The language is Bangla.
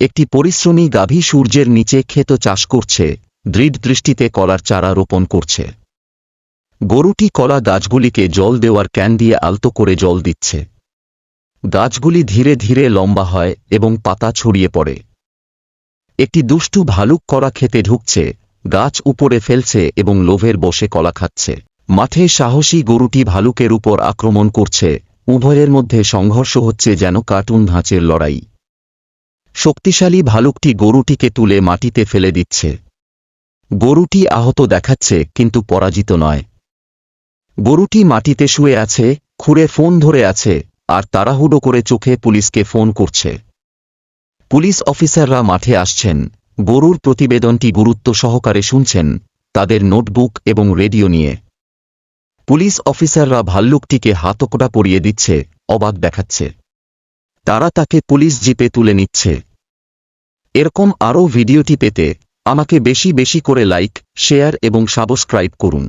একটি পরিশ্রমী গাভী সূর্যের নিচে ক্ষেত চাষ করছে, দৃঢ় দৃষ্টিতে কলার চারা রোপণ করছে। গরুটি কলা গাছগুলিকে জল দেওয়ার ক্যান দিয়ে আলতো করে জল দিচ্ছে। গাছগুলি ধীরে ধীরে লম্বা হয় এবং পাতা ছড়িয়ে পড়ে। একটি দুষ্টু ভালুক কলা খেতে ঢুকছে, গাছ উপরে ফেলছে এবং লোভের বসে কলা খাচ্ছে। মাঠে সাহসী গরুটি ভালুকের উপর আক্রমণ করছে, উভয়ের মধ্যে সংঘর্ষ হচ্ছে যেন কার্টুন ধাঁচের লড়াই। শক্তিশালী ভালুকটি গরুটিকে তুলে মাটিতে ফেলে দিচ্ছে। গরুটি আহত দেখাচ্ছে, কিন্তু পরাজিত নয়। গরুটি মাটিতে শুয়ে আছে, খুঁড়ে ফোন ধরে আছে, আর তাড়াহুড়ো করে চোখে পুলিশকে ফোন করছে। পুলিশ অফিসাররা মাঠে আসছেন। গরুর প্রতিবেদনটি গুরুত্ব সহকারে শুনছেন, তাদের নোটবুক এবং রেডিও নিয়ে। পুলিশ অফিসাররা ভাল্লুকটিকে হাতকড়া পরিয়ে দিচ্ছে, অবাক দেখাচ্ছে। তারা তাকে পুলিশ জিপে তুলে নিচ্ছে। এরকম আরও ভিডিওটি পেতে আমাকে বেশি বেশি করে লাইক শেয়ার এবং সাবস্ক্রাইব করুন।